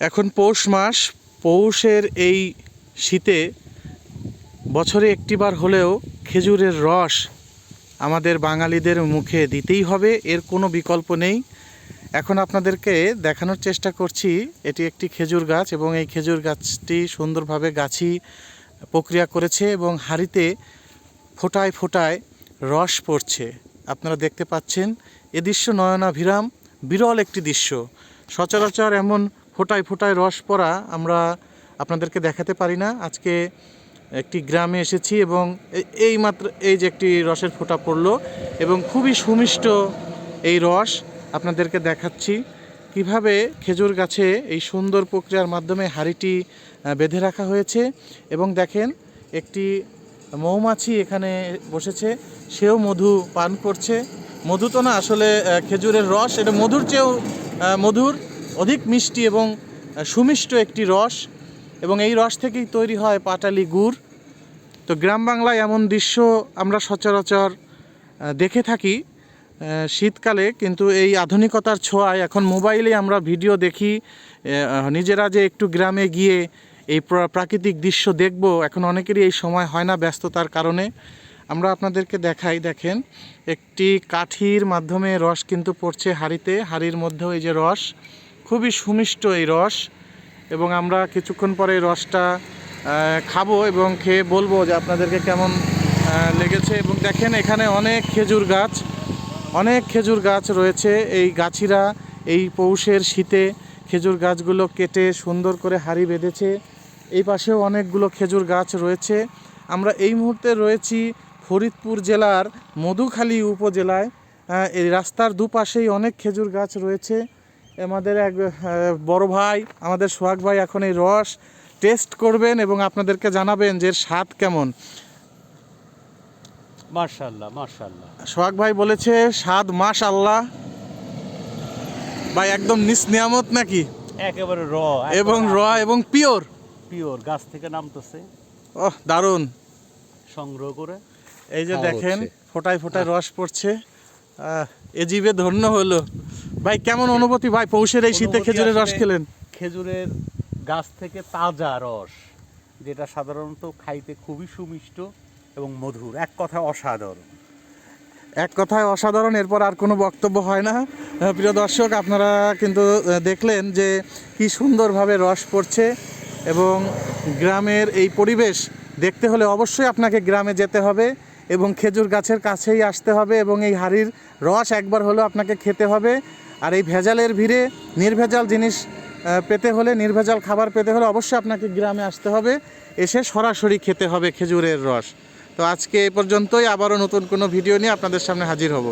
এখন পৌষ মাস, পৌষের এই শীতে বছরে একটিবার হলেও খেজুরের রস আমাদের বাঙালিদের মুখে দিতেই হবে, এর কোনো বিকল্প নেই। এখন আপনাদেরকে দেখানোর চেষ্টা করছি, এটি একটি খেজুর গাছ এবং এই খেজুর গাছটি সুন্দরভাবে গাছি প্রক্রিয়া করেছে এবং হাঁড়িতে ফোটায় ফোটায় রস পড়ছে। আপনারা দেখতে পাচ্ছেন, এ দৃশ্য নয়নাভিরাম, বিরল একটি দৃশ্য। সচরাচর এমন ফোটায় ফোটায় রস পড়া আমরা আপনাদেরকে দেখাতে পারি না। আজকে একটি গ্রামে এসেছি এবং এই মাত্র, এই যে একটি রসের ফোঁটা পড়ল এবং খুবই সুমিষ্ট এই রস আপনাদেরকে দেখাচ্ছি। কীভাবে খেজুর গাছে এই সুন্দর প্রক্রিয়ার মাধ্যমে হাঁড়িটি বেঁধে রাখা হয়েছে এবং দেখেন একটি মৌমাছি এখানে বসেছে, সেও মধু পান করছে। মধু তো না আসলে খেজুরের রস, এটা মধুর চেয়েও মধুর, অধিক মিষ্টি এবং সুমিষ্ট একটি রস এবং এই রস থেকেই তৈরি হয় পাটালি গুড়। তো গ্রাম বাংলায় এমন দৃশ্য আমরা সচরাচর দেখে থাকি শীতকালে কিন্তু এই আধুনিকতার ছোঁয়ায় এখন মোবাইলে আমরা ভিডিও দেখি নিজেরা যে একটু গ্রামে গিয়ে এই প্রাকৃতিক দৃশ্য দেখব, এখন অনেকেরই এই সময় হয় না ব্যস্ততার কারণে। আমরা আপনাদেরকে দেখাই, দেখেন, একটি কাঠির মাধ্যমে রস কিন্তু পড়ছে হাঁড়িতে, হাঁড়ির মধ্যেও এই যে রস, খুবই সুমিষ্ট এই রস, এবং আমরা কিছুক্ষণ পরে এই রসটা খাব এবং খেয়ে বলব যে আপনাদেরকে কেমন লেগেছে। এবং দেখেন, এখানে অনেক খেজুর গাছ, অনেক খেজুর গাছ রয়েছে। এই গাছিরা এই পৌষের শীতে খেজুর গাছগুলো কেটে সুন্দর করে হাড়ি বেঁধেছে। এই পাশেও অনেকগুলো খেজুর গাছ রয়েছে। আমরা এই মুহূর্তে রয়েছি ফরিদপুর জেলার মধুখালী উপজেলায় এই রাস্তার দুপাশেই অনেক খেজুর গাছ রয়েছে। আমাদের এক বড় ভাই আমাদের সোহাগ ভাই এখন এই রস টেস্ট করবেন এবং আপনাদেরকে জানাবেন যে এর স্বাদ কেমন। মার্শাল্লাহ মার্শাল্লাহ সোহাগ ভাই বলেছে স্বাদ মাস আল্লাহ ভাই একদম নিস নিয়ামত নাকি? একেবারে র এবং র এবং পিওর। পিওর গাছ থেকে নামতেছে। ওহ দারুণ। সংগ্রহ করে। এই যে দেখেন। ফোটায় ফোটায় রস পড়ছে। এ জীবে ধন্য হলো। ভাই কেমন অনুভূতি? ভাই পৌষের এই শীতে খেজুরের রস খেলেন? খেজুরের গাছ থেকে তাজা রস যেটা সাধারণত খাইতে খুবই সুমিষ্ট এবং মধুর এক কথা অসাধারণ। এক কথায় অসাধারণ এরপর আর কোনো বক্তব্য হয় না। প্রিয় দর্শক আপনারা কিন্তু দেখলেন যে কি সুন্দরভাবে রস পড়ছে এবং গ্রামের এই পরিবেশ দেখতে হলে অবশ্যই আপনাকে গ্রামে যেতে হবে। এবং খেজুর গাছের কাছেই আসতে হবে এবং এই হাড়ির রস একবার হলেও আপনাকে খেতে হবে। আর এই ভেজালের ভিড়ে নির্ভেজাল জিনিস পেতে হলে, নির্ভেজাল খাবার পেতে হলে অবশ্যই আপনাকে গ্রামে আসতে হবে। এসে সরাসরি খেতে হবে খেজুরের রস। তো আজকে এ পর্যন্তই। আবারও নতুন কোনো ভিডিও নিয়ে আপনাদের সামনে হাজির হব।